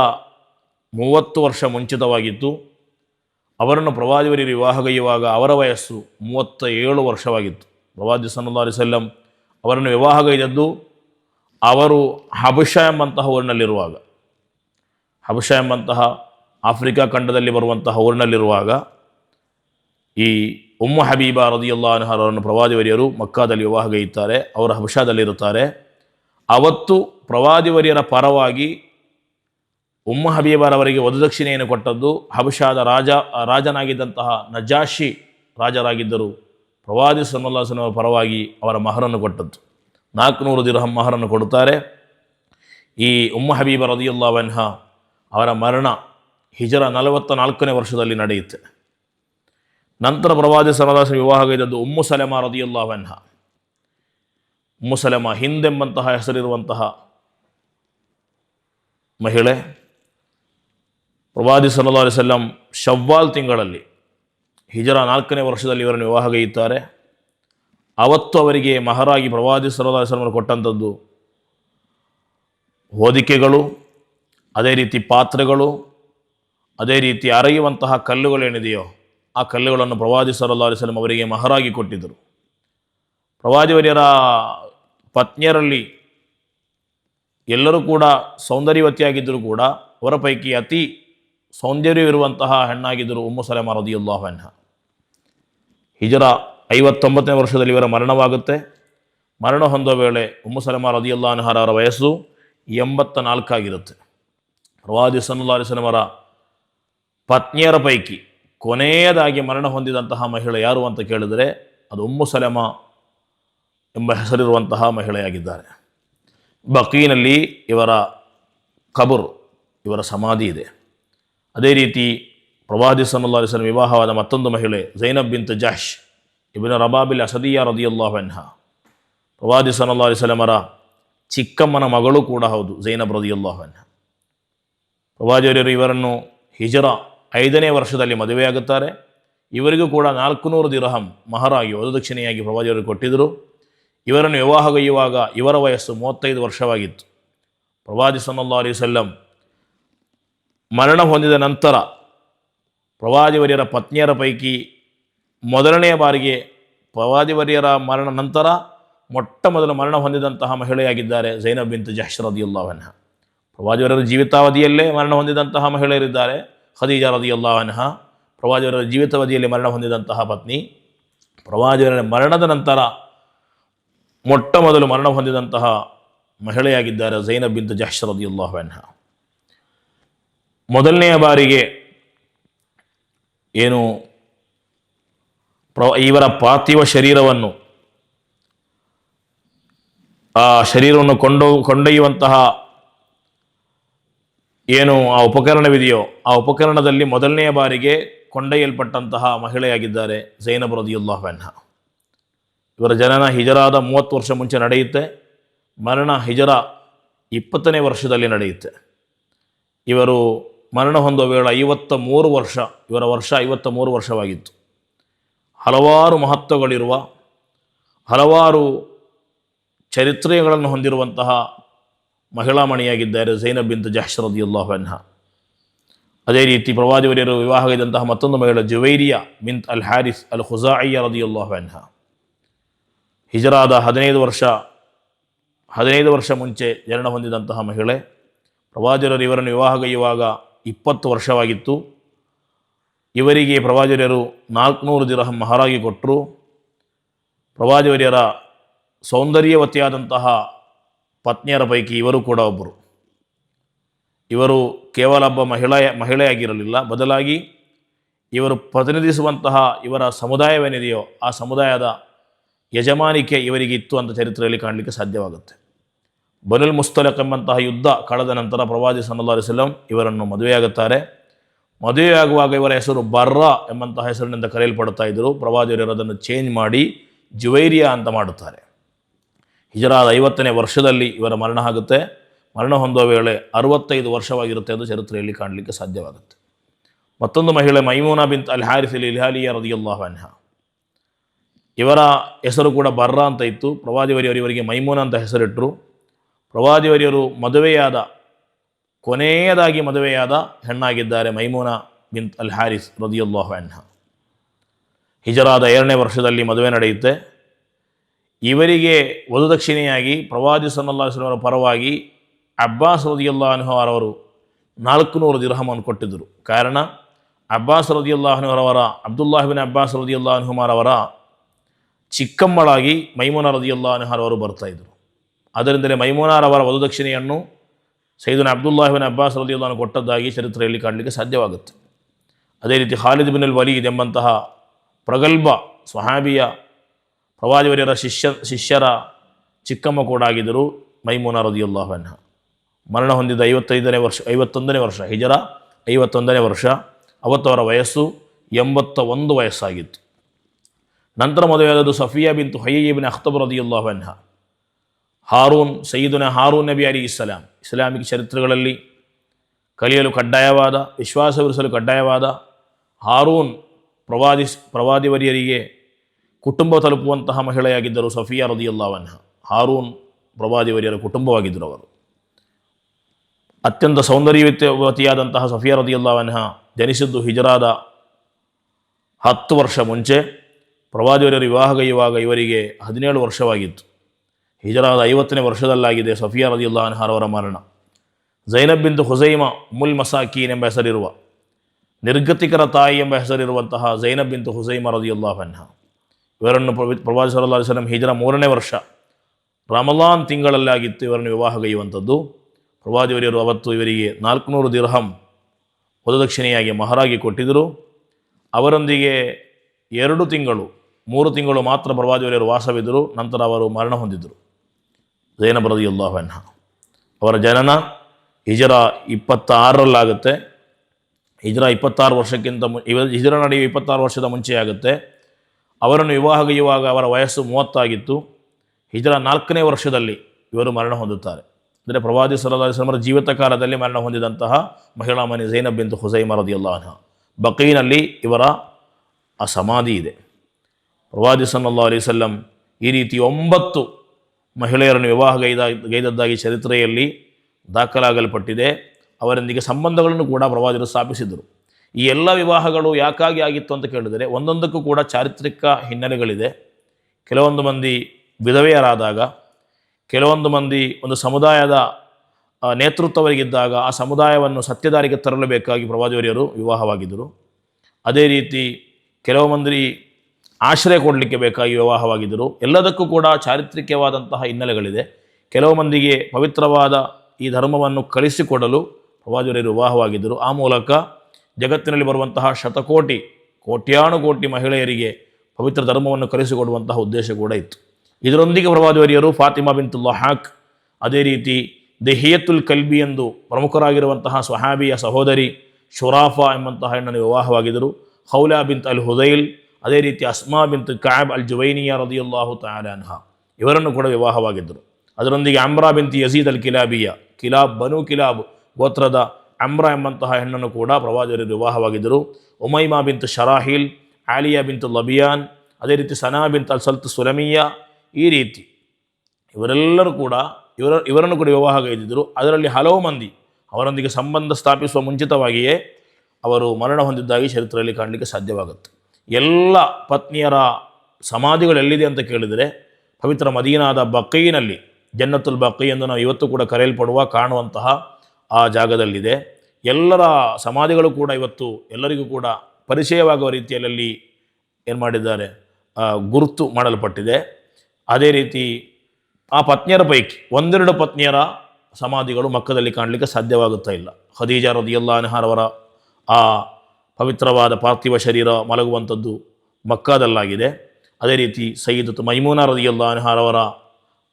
ಮೂವತ್ತು ವರ್ಷ ಮುಂಚಿತವಾಗಿತ್ತು. ಅವರನ್ನು ಪ್ರವಾದಿವರಿ ವಿವಾಹಗೈಯುವಾಗ ಅವರ ವಯಸ್ಸು ಮೂವತ್ತ ಏಳು ವರ್ಷವಾಗಿತ್ತು. ಪ್ರವಾದಿ ಸಲ್ಲಾ ಅಲಿಸಲ್ಲಂ ಅವರನ್ನು ವಿವಾಹಗೈದದ್ದು ಅವರು ಹಬುಷ ಎಂಬಂತಹ ಊರಿನಲ್ಲಿರುವಾಗ. ಹಬುಷ ಎಂಬಂತಹ ಆಫ್ರಿಕಾ ಖಂಡದಲ್ಲಿ ಬರುವಂತಹ ಊರಿನಲ್ಲಿರುವಾಗ ಈ ಉಮ್ಮ ಹಬೀಬಾ ರದಿಯಲ್ಲಾ ಪ್ರವಾದಿ ಪ್ರವಾದಿವರಿಯರು ಮಕ್ಕಾದಲ್ಲಿ ವಿವಾಹಗೈಯುತ್ತಾರೆ ಅವರ ಹಬಷಾದಲ್ಲಿರುತ್ತಾರೆ ಅವತ್ತು ಪ್ರವಾದಿವರಿಯರ ಪರವಾಗಿ ಉಮ್ಮ ಹಬೀಬರವರಿಗೆ ವಧುದಕ್ಷಿಣೆಯನ್ನು ಕೊಟ್ಟದ್ದು ಹಬಶಾದ ರಾಜ, ರಾಜನಾಗಿದ್ದಂತಹ ನಜಾಶಿ ರಾಜರಾಗಿದ್ದರು. ಪ್ರವಾದಿ ಸನ್ನಲ್ಲಾಸನವರ ಪರವಾಗಿ ಅವರ ಮಹರನ್ನು ಕೊಟ್ಟದ್ದು. ನಾಲ್ಕುನೂರು ದಿರಹಂ ಮಹರನ್ನು ಕೊಡುತ್ತಾರೆ. ಈ ಉಮ್ಮ ಹಬೀಬ ರದಿಯುಲ್ಲಾವನ್ಹ ಅವರ ಮರಣ ಹಿಜರ ನಲವತ್ತ ನಾಲ್ಕನೇ ವರ್ಷದಲ್ಲಿ ನಡೆಯುತ್ತೆ. ನಂತರ ಪ್ರವಾದಿ ಸನ್ನಲ್ಲಾಸನ ವಿವಾಹಗೈದದ್ದು ಉಮ್ಮು ಸಲೆಮಾ ರದಿಯುಲ್ಲಾವನ್ಹ ಉಮ್ಮು ಸಲೆಮಾ ಹಿಂದೆಂಬಂತಹ ಹೆಸರಿರುವಂತಹ ಮಹಿಳೆ ಪ್ರವಾದಿ ಸಲ್ಲಾ ಅಲಿಸಲ್ಲಂ ಶವ್ವಾಲ್ ತಿಂಗಳಲ್ಲಿ ಹಿಜರ ನಾಲ್ಕನೇ ವರ್ಷದಲ್ಲಿ ಇವರನ್ನು ವಿವಾಹಗೈಯುತ್ತಾರೆ ಅವತ್ತು ಅವರಿಗೆ ಮಹರಾಗಿ ಪ್ರವಾದಿ ಸಲ್ಲಾ ಅಲಿಸ್ಲಮರು ಕೊಟ್ಟಂಥದ್ದು ಹೋದಿಕೆಗಳು, ಅದೇ ರೀತಿ ಪಾತ್ರೆಗಳು ಅದೇ ರೀತಿ ಅರೆಯುವಂತಹ ಕಲ್ಲುಗಳೇನಿದೆಯೋ, ಆ ಕಲ್ಲುಗಳನ್ನು ಪ್ರವಾದಿ ಸಲ್ಲಾ ಅವರಿಗೆ ಮಹರಾಗಿ ಕೊಟ್ಟಿದ್ದರು. ಪ್ರವಾದಿವರ್ಯರ ಪತ್ನಿಯರಲ್ಲಿ ಎಲ್ಲರೂ ಕೂಡ ಸೌಂದರ್ಯವತಿಯಾಗಿದ್ದರೂ ಕೂಡ ಅವರ ಪೈಕಿ ಅತಿ ಸೌಂದರ್ಯವಿರುವಂತಹ ಹೆಣ್ಣಾಗಿದ್ದರು ಉಮ್ಮು ಸಲೆಮಾ ರದಿಯುಲ್ಲಾಹ್ ಅನ್ಹ. ಹಿಜರ ಐವತ್ತೊಂಬತ್ತನೇ ವರ್ಷದಲ್ಲಿ ಇವರ ಮರಣವಾಗುತ್ತೆ. ಮರಣ ಹೊಂದೋ ವೇಳೆ ಉಮ್ಮು ಸಲೆಮಾ ರದಿಯುಲ್ಲಾ ಅವರ ವಯಸ್ಸು ಎಂಬತ್ತ ನಾಲ್ಕಾಗಿರುತ್ತೆ ಪ್ರವಾದಿ ಸಲ್ಲಾ ಅಲಿಸ್ಲಮರ ಪತ್ನಿಯರ ಪೈಕಿ ಕೊನೆಯದಾಗಿ ಮರಣ ಹೊಂದಿದಂತಹ ಮಹಿಳೆ ಯಾರು ಅಂತ ಕೇಳಿದರೆ ಅದು ಉಮ್ಮು ಸಲೆಮ ಎಂಬ ಹೆಸರಿರುವಂತಹ ಮಹಿಳೆಯಾಗಿದ್ದಾರೆ. ಬಕೀನಲ್ಲಿ ಇವರ ಕಬರು, ಇವರ ಸಮಾಧಿ ಇದೆ. ಅದೇ ರೀತಿ ಪ್ರವಾದಿ ಸಲ್ಲಾ ಅಲಿಸ್ಲಂ ವಿವಾಹವಾದ ಮತ್ತೊಂದು ಮಹಿಳೆ ಜೈನಬ್ ಬಿಂತ್ ಜಾಷ್ ಇಬಿನ ರಬಾಬಿಲ್ ಅಸದಿಯಾ ರದಿಯುಲ್ಲಾಹ್ ಅನ್ಹ. ಪ್ರವಾದಿ ಸಲ್ಲಾ ಅಲಿಸ್ಲಮರ ಚಿಕ್ಕಮ್ಮನ ಮಗಳು ಕೂಡ ಹೌದು, ಜೈನಬ್ ರದಿಯುಲ್ಲಾಹನ್ ಪ್ರವಾದಿಯವರು ಇವರನ್ನು ಹಿಜರ ಐದನೇ ವರ್ಷದಲ್ಲಿ ಮದುವೆಯಾಗುತ್ತಾರೆ. ಇವರಿಗೂ ಕೂಡ ನಾಲ್ಕು ನೂರು ದಿರಹಂ ಮಹರಾಗಿ ವಧುದಕ್ಷಿಣೆಯಾಗಿ ಪ್ರವಾದಿಯವರು ಕೊಟ್ಟಿದ್ದರು. ಇವರನ್ನು ವಿವಾಹಗೊಯ್ಯುವಾಗ ಇವರ ವಯಸ್ಸು ಮೂವತ್ತೈದು ವರ್ಷವಾಗಿತ್ತು. ಪ್ರವಾದಿ ಸಲ್ಲಾ ಅಲಿ ಸಲ್ಲಂ ಮರಣ ಹೊಂದಿದ ನಂತರ ಪ್ರವಾದಿವರ್ಯರ ಪತ್ನಿಯರ ಪೈಕಿ ಮೊದಲನೆಯ ಬಾರಿಗೆ ಪ್ರವಾದಿವರ್ಯರ ಮರಣ ನಂತರ ಮೊಟ್ಟ ಮೊದಲು ಮರಣ ಹೊಂದಿದಂತಹ ಮಹಿಳೆಯಾಗಿದ್ದಾರೆ ಜೈನಬ್ ಬಿಂತ್ ಜಹ್ಶ್ ಪ್ರವಾದಿವರ್ಯರ ಜೀವಿತಾವಧಿಯಲ್ಲೇ ಮರಣ ಹೊಂದಿದಂತಹ ಮಹಿಳೆಯರಿದ್ದಾರೆ. ಖದೀಜಾ ರದಿಯುಲ್ಲಾಹನ್ಹ ಪ್ರವಾದಿಯವರ ಜೀವಿತಾವಧಿಯಲ್ಲಿ ಮರಣ ಹೊಂದಿದಂತಹ ಪತ್ನಿ ಪ್ರವಾದಿಯವರ ಮರಣದ ನಂತರ ಮೊಟ್ಟ ಮೊದಲು ಮರಣ ಹೊಂದಿದಂತಹ ಮಹಿಳೆಯಾಗಿದ್ದಾರೆ ಝೈನಬ್ ಬಿಂತ್ ಜಹ್ಶ್ ರದಿಯುಲ್ಲಾಹನ್ಹ ಮೊದಲನೆಯ ಬಾರಿಗೆ ಏನು ಪ್ರ ಇವರ ಪಾರ್ಥಿವ ಶರೀರವನ್ನು, ಆ ಶರೀರವನ್ನು ಕೊಂಡೊ, ಕೊಂಡೊಯ್ಯುವಂತಹ ಏನು ಆ ಉಪಕರಣವಿದೆಯೋ ಆ ಉಪಕರಣದಲ್ಲಿ ಮೊದಲನೆಯ ಬಾರಿಗೆ ಕೊಂಡೊಯ್ಯಲ್ಪಟ್ಟಂತಹ ಮಹಿಳೆಯಾಗಿದ್ದಾರೆ ಜೈನಬ್ ರದಿಯುಲ್ಲಾಹ್ ವೆನ್ಹ ಇವರ ಜನನ ಹಿಜರಾದ ಮೂವತ್ತು ವರ್ಷ ಮುಂಚೆ ನಡೆಯುತ್ತೆ. ಮರಣ ಹಿಜರ ಇಪ್ಪತ್ತನೇ ವರ್ಷದಲ್ಲಿ ನಡೆಯುತ್ತೆ. ಇವರು ಮರಣ ಹೊಂದುವ ವೇಳೆ ಐವತ್ತ ಮೂರು ವರ್ಷ, ಇವರ ವರ್ಷ ಐವತ್ತ ಮೂರು ವರ್ಷವಾಗಿತ್ತು. ಹಲವಾರು ಮಹತ್ವಗಳಿರುವ, ಹಲವಾರು ಚರಿತ್ರೆಗಳನ್ನು ಹೊಂದಿರುವಂತಹ ಮಹಿಳಾ ಮಣಿಯಾಗಿದ್ದಾರೆ ಝೈನಬ್ ಬಿಂತ್ ಜಹ್ಶ್ ರದಿಯುಲ್ಲಾಹು ಅನ್ಹ. ಅದೇ ರೀತಿ ಪ್ರವಾದಿವರಿಯರು ವಿವಾಹವಾಗಿದ್ದಂತಹ ಮತ್ತೊಂದು ಮಹಿಳೆ ಜುವೈರಿಯಾ ಮಿಂತ್ ಅಲ್ ಹ್ಯಾರಿಸ್ ಅಲ್ ಹುಜಾಯ್ಯ ರದಿಯುಲ್ಲಾಹು ಅನ್ಹ. ಹಿಜರಾದ ಹದಿನೈದು ವರ್ಷ ಹದಿನೈದು ವರ್ಷ ಮುಂಚೆ ಜನನ ಹೊಂದಿದಂತಹ ಮಹಿಳೆ ಪ್ರವಾದಿಯರು ಇವರನ್ನು ವಿವಾಹಗೈಯುವಾಗ ಇಪ್ಪತ್ತು ವರ್ಷವಾಗಿತ್ತು. ಇವರಿಗೆ ಪ್ರವಾದಿರ್ಯರು ನಾಲ್ಕುನೂರು ದಿರಹಂ ಮಹಾರಾಗಿ ಕೊಟ್ಟರು ಪ್ರವಾದಿವರ್ಯರ ಸೌಂದರ್ಯವತಿಯಾದಂತಹ ಪತ್ನಿಯರ ಪೈಕಿ ಇವರು ಕೂಡ ಒಬ್ಬರು. ಇವರು ಕೇವಲ ಒಬ್ಬ ಮಹಿಳೆಯ ಮಹಿಳೆಯಾಗಿರಲಿಲ್ಲ. ಬದಲಾಗಿ ಇವರು ಪ್ರತಿನಿಧಿಸುವಂತಹ ಇವರ ಸಮುದಾಯವೇನಿದೆಯೋ ಆ ಸಮುದಾಯದ ಯಜಮಾನಿಕೆ ಇವರಿಗೆ ಇತ್ತು ಅಂತ ಚರಿತ್ರೆಯಲ್ಲಿ ಕಾಣಲಿಕ್ಕೆ ಸಾಧ್ಯವಾಗುತ್ತೆ. ಬನುಲ್ ಮುಸ್ತಲಕ್ ಎಂಬಂತಹ ಯುದ್ಧ ಕಳೆದ ನಂತರ ಪ್ರವಾದಿ ಸಲ್ಲಾ ಅಲಿಸ್ಲಂ ಇವರನ್ನು ಮದುವೆಯಾಗುತ್ತಾರೆ. ಮದುವೆಯಾಗುವಾಗ ಇವರ ಹೆಸರು ಬರ್ರಾ ಎಂಬಂತಹ ಹೆಸರಿನಿಂದ ಕರೆಯಲ್ಪಡ್ತಾ ಇದ್ದರು. ಪ್ರವಾದಿಯವರು ಅದನ್ನು ಚೇಂಜ್ ಮಾಡಿ ಜುವೈರಿಯಾ ಅಂತ ಮಾಡುತ್ತಾರೆ. ಹಿಜರಾದ ಐವತ್ತನೇ ವರ್ಷದಲ್ಲಿ ಇವರ ಮರಣ ಆಗುತ್ತೆ. ಮರಣ ಹೊಂದುವ ವೇಳೆ ಅರವತ್ತೈದು ವರ್ಷವಾಗಿರುತ್ತೆ ಎಂದು ಚರಿತ್ರೆಯಲ್ಲಿ ಕಾಣಲಿಕ್ಕೆ ಸಾಧ್ಯವಾಗುತ್ತೆ. ಮತ್ತೊಂದು ಮಹಿಳೆ ಮೈಮೂನಾ ಬಿಂತ್ ಅಲ್ ಹಾರಿಸ್ ಅಲಿ ಇಲ್ಹಾಲಿಯ ರದಿಯುಲ್ಲಾಹ್ ಅನ್ಹ. ಇವರ ಹೆಸರು ಕೂಡ ಬರ್ರ ಅಂತ ಇತ್ತು. ಪ್ರವಾದಿವರಿಯವರು ಇವರಿಗೆ ಮೈಮೂನ ಅಂತ ಹೆಸರಿಟ್ಟರು ಪ್ರವಾದಿವರಿಯರು ಮದುವೆಯಾದ, ಕೊನೆಯದಾಗಿ ಮದುವೆಯಾದ ಹೆಣ್ಣಾಗಿದ್ದಾರೆ ಮೈಮೂನಾ ಬಿಂತ್ ಅಲ್ ಹಾರಿಸ್ ರದಿಯುಲ್ಲಾಹ್ ಅನ್ಹ. ಹಿಜರಾದ ಎರಡನೇ ವರ್ಷದಲ್ಲಿ ಮದುವೆ ನಡೆಯುತ್ತೆ. ಇವರಿಗೆ ವಧುದಕ್ಷಿಣೆಯಾಗಿ ಪ್ರವಾದಿ ಸನ್ನಲ್ಲಾಹರ ಪರವಾಗಿ ಅಬ್ಬಾಸ್ ರದಿಯುಲ್ಲಾಹನವರವರು ನಾಲ್ಕು ನೂರು ದಿರಹಮನ್ನು ಕೊಟ್ಟಿದ್ದರು. ಕಾರಣ ಅಬ್ಬಾಸ್ ರದಿಯುಲ್ಲಾಹನವರವರ ಅಬ್ದುಲ್ಲಾಹಿಬಿನ್ ಅಬ್ಬಾಸ್ ರದಿಯುಲ್ಲಾಹನುಮಾರವರ ಚಿಕ್ಕಮ್ಮಳಾಗಿ ಮೈಮೂನ ರದಿಯುಲ್ಲಾಹನಹರವರು ಬರ್ತಾಯಿದ್ರು ಅದರಿಂದಲೇ ಮೈಮೂನಾರವರ ವಧುದಕ್ಷಿಣೆಯನ್ನು ಸೈದನ ಅಬ್ದುಲ್ಲಾಹಿಬಿನ್ ಅಬ್ಬಾಸ್ ರದಿಯುಲ್ಲಾಹನು ಕೊಟ್ಟದ್ದಾಗಿ ಚರಿತ್ರೆಯಲ್ಲಿ ಕಾಣಲಿಕ್ಕೆ ಸಾಧ್ಯವಾಗುತ್ತೆ. ಅದೇ ರೀತಿ ಖಾಲಿದ್ ಬಿನ್ ಅಲ್ ವಲೀದ್ ಎಂಬಂತಹ ಪ್ರಗಲ್ಭ ಸ್ವಹಾಬಿಯ ಪ್ರವಾದಿವರ್ಯರ ಶಿಷ್ಯ, ಶಿಷ್ಯರ ಚಿಕ್ಕಮ್ಮ ಕೂಡ ಆಗಿದ್ದರು ಮೈಮೂನ ರದಿಯುಲ್ಲಾಹನ್ನ ಮರಣ ಹೊಂದಿದ ಐವತ್ತೈದನೇ ವರ್ಷ, ಐವತ್ತೊಂದನೇ ವರ್ಷ, ಹಿಜರ ಐವತ್ತೊಂದನೇ ವರ್ಷ, ಅವತ್ತವರ ವಯಸ್ಸು ಎಂಬತ್ತ ಒಂದು ವಯಸ್ಸಾಗಿತ್ತು. ನಂತರ ಮದುವೆಯಾದದ್ದು ಸಫಿಯಾ ಬಿಂತು ಹಯ್ಯಬಿನ್ ಅಖ್ತಬ್ ರದಿಯುಲ್ಲಾಹನ್ನ ಹಾರೂನ್, ಸಯ್ಯಿದುನ ಹಾರೂನ್ ನಬಿ ಅಲಿ ಇಸ್ಲಾಂ ಇಸ್ಲಾಮಿಕ್ ಚರಿತ್ರೆಗಳಲ್ಲಿ ಕಲಿಯಲು ಕಡ್ಡಾಯವಾದ, ವಿಶ್ವಾಸವಿರಿಸಲು ಕಡ್ಡಾಯವಾದ ಹಾರೂನ್ ಪ್ರವಾದಿ ಪ್ರವಾದಿವರಿಯರಿಗೆ ಕುಟುಂಬ ತಲುಪುವಂತಹ ಮಹಿಳೆಯಾಗಿದ್ದರು ಸಫಿಯಾ ರದಿಯುಲ್ಲಾವನ್ಹ ಹಾರೂನ್ ಪ್ರವಾದಿವರಿಯರ ಕುಟುಂಬವಾಗಿದ್ದರು ಅವರು. ಅತ್ಯಂತ ಸೌಂದರ್ಯವತಿಯಾದಂತಹ ಸಫಿಯಾ ರದಿಯುಲ್ಲಾವನ್ಹ ಜನಿಸಿದ್ದು ಹಿಜರಾದ ಹತ್ತು ವರ್ಷ ಮುಂಚೆ. ಪ್ರವಾದಿವರಿಯರು ವಿವಾಹಗೈಯುವಾಗ ಇವರಿಗೆ ಹದಿನೇಳು ವರ್ಷವಾಗಿತ್ತು. ಹಿಜರಾದ ಐವತ್ತನೇ ವರ್ಷದಲ್ಲಾಗಿದೆ ಸಫಿಯಾ ರದಿಯುಲ್ಲಾಹನ್ಹಾರವರ ಮರಣ. ಜೈನಬ್ ಬಿಂದು ಹುಸೈಮ ಮುಲ್ ಮಸಾಕೀನ್ ಎಂಬ ಹೆಸರಿರುವ ನಿರ್ಗತಿಕರ ತಾಯಿ ಎಂಬ ಹೆಸರಿರುವಂತಹ ಜೈನಬ್ ಬಿಂದು ಹುಸೈಮ ರದಿಯುಲ್ಲಾಹನ್ಹ ಇವರನ್ನು ಪ್ರವಾದಿ ಪ್ರವಾದಿ ಅಲೈಹಿ ವಸಲ್ಲಂ ಹಿಜರ ಮೂರನೇ ವರ್ಷ. ರಮಲಾನ್ ತಿಂಗಳಲ್ಲಿ ಆಗಿತ್ತು ಇವರನ್ನು ವಿವಾಹಗೈಯುವಂಥದ್ದು ಪ್ರವಾದಿವರಿಯರು ಅವತ್ತು ಇವರಿಗೆ ನಾಲ್ಕುನೂರು ದಿರ್ಹಂ ವಧುದಕ್ಷಿಣೆಯಾಗಿ ಮಹರಾಗಿ ಕೊಟ್ಟಿದ್ದರು. ಅವರೊಂದಿಗೆ ಎರಡು ತಿಂಗಳು, ಮೂರು ತಿಂಗಳು ಮಾತ್ರ ಪ್ರವಾದಿವರಿಯರು ವಾಸವಿದ್ದರು. ನಂತರ ಅವರು ಮರಣ ಹೊಂದಿದ್ದರು. ಜೈನಬ್ ರದಿಯುಲ್ಲಾಹನ್ಹ ಅವರ ಜನನ ಹಿಜರ ಇಪ್ಪತ್ತಾರರಲ್ಲಾಗುತ್ತೆ. ಹಿಜರ ಇಪ್ಪತ್ತಾರು ವರ್ಷಕ್ಕಿಂತ ಮು, ಇವ ಹಿಜರ ನಡೆಯುವ ಇಪ್ಪತ್ತಾರು ವರ್ಷದ ಮುಂಚೆ ಆಗುತ್ತೆ ಅವರನ್ನು ವಿವಾಹಗೈಯುವಾಗ ಅವರ ವಯಸ್ಸು ಮೂವತ್ತಾಗಿತ್ತು. ಹಿಜರ ನಾಲ್ಕನೇ ವರ್ಷದಲ್ಲಿ ಇವರು ಮರಣ ಹೊಂದುತ್ತಾರೆ. ಅಂದರೆ ಪ್ರವಾದಿ ಸಲ್ಲಾ ವಸಲಮರ ಜೀವಿತ ಕಾಲದಲ್ಲಿ ಮರಣ ಹೊಂದಿದಂತಹ ಮಹಿಳಾ ಮನೆ ಜೈನಬ್ ಬಿಂದು ಹುಸೈಮ ರದಿಯಲ್ಲಾಹ ಬಕೀನಲ್ಲಿ ಇವರ ಆ ಸಮಾಧಿ ಇದೆ. ಪ್ರವಾದಿ ಸಲ್ಲಾ ಸಲ್ಲಂ ಈ ರೀತಿ ಒಂಬತ್ತು ಮಹಿಳೆಯರನ್ನು ವಿವಾಹ ಗೈದ, ಗೈದದ್ದಾಗಿ ಚರಿತ್ರೆಯಲ್ಲಿ ದಾಖಲಾಗಲ್ಪಟ್ಟಿದೆ. ಅವರೊಂದಿಗೆ ಸಂಬಂಧಗಳನ್ನು ಕೂಡ ಪ್ರವಾದಿಗಳು ಸ್ಥಾಪಿಸಿದರು ಈ ಎಲ್ಲ ವಿವಾಹಗಳು ಯಾಕಾಗಿ ಆಗಿತ್ತು ಅಂತ ಕೇಳಿದರೆ ಒಂದೊಂದಕ್ಕೂ ಕೂಡ ಚಾರಿತ್ರಿಕ ಹಿನ್ನೆಲೆಗಳಿದೆ. ಕೆಲವೊಂದು ಮಂದಿ ವಿಧವೆಯರಾದಾಗ, ಕೆಲವೊಂದು ಮಂದಿ ಒಂದು ಸಮುದಾಯದ ನೇತೃತ್ವವರಿಗಿದ್ದಾಗ ಆ ಸಮುದಾಯವನ್ನು ಸತ್ಯದಾರಿಗೆ ತರಲೇಬೇಕಾಗಿ ಪ್ರವಾದಿವರಿಯರು ವಿವಾಹವಾಗಿದ್ದರು. ಅದೇ ರೀತಿ ಕೆಲವು ಮಂದಿ ಆಶ್ರಯ ಕೊಡಲಿಕ್ಕೆ ಬೇಕಾಗಿ ವಿವಾಹವಾಗಿದ್ದರು. ಎಲ್ಲದಕ್ಕೂ ಕೂಡ ಚಾರಿತ್ರಿಕವಾದಂತಹ ಹಿನ್ನೆಲೆಗಳಿದೆ. ಕೆಲವು ಮಂದಿಗೆ ಪವಿತ್ರವಾದ ಈ ಧರ್ಮವನ್ನು ಕಳಿಸಿಕೊಡಲು ಪ್ರವಾದಿಯವರು ವಿವಾಹವಾಗಿದ್ದರು. ಆ ಮೂಲಕ ಜಗತ್ತಿನಲ್ಲಿ ಬರುವಂತಹ ಶತಕೋಟಿ, ಕೋಟ್ಯಾನುಕೋಟಿ ಮಹಿಳೆಯರಿಗೆ ಪವಿತ್ರ ಧರ್ಮವನ್ನು ಕಲಿಸಿಕೊಡುವಂತಹ ಉದ್ದೇಶ ಕೂಡ ಇತ್ತು. ಇದರೊಂದಿಗೆ ಪ್ರವಾದಿವರಿಯರು ಫಾತಿಮಾ ಬಿನ್ ಹಾಕ್, ಅದೇ ರೀತಿ ದೆಹಿಯತುಲ್ ಕಲ್ಬಿ ಎಂದು ಪ್ರಮುಖರಾಗಿರುವಂತಹ ಸ್ವಹಾಬಿಯ ಸಹೋದರಿ ಶುರಾಫಾ ಎಂಬಂತಹ ಹೆಣ್ಣನ್ನು ವಿವಾಹವಾಗಿದ್ದರು. ಹೌಲಾ ಬಿಂತ್ ಅಲ್ ಹುದೈಲ್, ಅದೇ ರೀತಿ ಅಸ್ಮಾ ಬಿಂತ್ ಕ್ಯಾಬ್ ಅಲ್ ಜುವೈನಿಯಾ ರದಿಯುಲ್ಲಾಹು ತಾಲಾನ್ಹ ಇವರನ್ನು ಕೂಡ ವಿವಾಹವಾಗಿದ್ದರು. ಅದರೊಂದಿಗೆ ಅಮ್ರಾ ಬಿಂತ್ ಯಜೀದ್ ಅಲ್ ಕಿಲಾಬಿಯ, ಕಿಲಾಬ್, ಬನು ಕಿಲಾಬ್ ಗೋತ್ರದ ಅಮ್ರಾ ಎಂಬಂತಹ ಹೆಣ್ಣನ್ನು ಕೂಡ ಪ್ರವಾದಿಯರು ವಿವಾಹವಾಗಿದ್ದರು. ಉಮೈಮಾ ಬಿಂತ್ ಶರಾಹಿಲ್, ಆಲಿಯಾ ಬಿಂತ್ ಲಬಿಯಾನ್, ಅದೇ ರೀತಿ ಸನಾ ಬಿಂತ್ ಅಲ್ ಸಲ್ತ್ ಸುಲಮಿಯಾ, ಈ ರೀತಿ ಇವರೆಲ್ಲರೂ ಕೂಡ ಇವರ ಇವರನ್ನು ಕೂಡ ವಿವಾಹಗೈದಿದ್ದರು. ಅದರಲ್ಲಿ ಹಲವು ಮಂದಿ ಅವರೊಂದಿಗೆ ಸಂಬಂಧ ಸ್ಥಾಪಿಸುವ ಮುಂಚಿತವಾಗಿಯೇ ಅವರು ಮರಣ ಹೊಂದಿದ್ದಾಗಿ ಚರಿತ್ರೆಯಲ್ಲಿ ಕಾಣಲಿಕ್ಕೆ ಸಾಧ್ಯವಾಗುತ್ತೆ. ಎಲ್ಲ ಪತ್ನಿಯರ ಸಮಾಧಿಗಳು ಎಲ್ಲಿದೆ ಅಂತ ಕೇಳಿದರೆ ಪವಿತ್ರ ಮದೀನಾದ ಬಕೈನಲ್ಲಿ ಜನ್ನತುಲ್ ಬಕಿ ಎಂದು ನಾವು ಇವತ್ತು ಕೂಡ ಕರೆಯಲ್ಪಡುವ ಕಾಣುವಂತಹ ಆ ಜಾಗದಲ್ಲಿದೆ. ಎಲ್ಲರ ಸಮಾಧಿಗಳು ಕೂಡ ಇವತ್ತು ಎಲ್ಲರಿಗೂ ಕೂಡ ಪರಿಚಯವಾಗುವ ರೀತಿಯಲ್ಲಿ ಏನು ಮಾಡಿದ್ದಾರೆ? ಗುರುತು ಮಾಡಲ್ಪಟ್ಟಿದೆ. ಅದೇ ರೀತಿ ಆ ಪತ್ನಿಯರ ಪೈಕಿ ಒಂದೆರಡು ಪತ್ನಿಯರ ಸಮಾಧಿಗಳು ಮಕ್ಕದಲ್ಲಿ ಕಾಣಲಿಕ್ಕೆ ಸಾಧ್ಯವಾಗುತ್ತಾ ಇಲ್ಲ. ಖದೀಜಾ ರದಿಯಲ್ಲಾ ನೆಹಾರವರ ಆ ಪವಿತ್ರವಾದ ಪಾರ್ಥಿವ ಶರೀರ ಮಲಗುವಂಥದ್ದು ಮಕ್ಕಾದಲ್ಲಾಗಿದೆ. ಅದೇ ರೀತಿ ಸಯ್ಯದ್ ಮೈಮೂನಾ ರದಿಯಲ್ಲಾ ಅನಹಾರವರ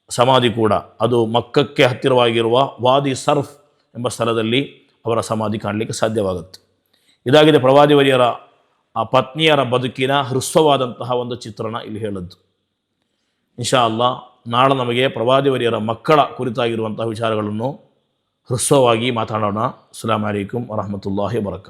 ಸಮಾಧಿ ಕೂಡ ಅದು ಮಕ್ಕಕ್ಕೆ ಹತ್ತಿರವಾಗಿರುವ ವಾದಿ ಸರ್ಫ್ ಎಂಬ ಸ್ಥಳದಲ್ಲಿ ಅವರ ಸಮಾಧಿ ಕಾಣಲಿಕ್ಕೆ ಸಾಧ್ಯವಾಗುತ್ತೆ. ಇದಾಗಿದೆ ಪ್ರವಾದಿವರಿಯರ ಆ ಪತ್ನಿಯರ ಬದುಕಿನ ಹೃಸ್ವವಾದಂತಹ ಒಂದು ಚಿತ್ರಣ ಇಲ್ಲಿ ಹೇಳದ್ದು. ಇನ್ಶಾ ಅಲ್ಲ ನಾಳೆ ನಮಗೆ ಪ್ರವಾದಿವರಿಯರ ಮಕ್ಕಳ ಕುರಿತಾಗಿರುವಂತಹ ವಿಚಾರಗಳನ್ನು ಹೃಸ್ವವಾಗಿ ಮಾತಾಡೋಣ. ಅಲೈಕುಮ್ ವರಹಮತುಲ್ಲಾಹಿ ವಬರಕಾತು.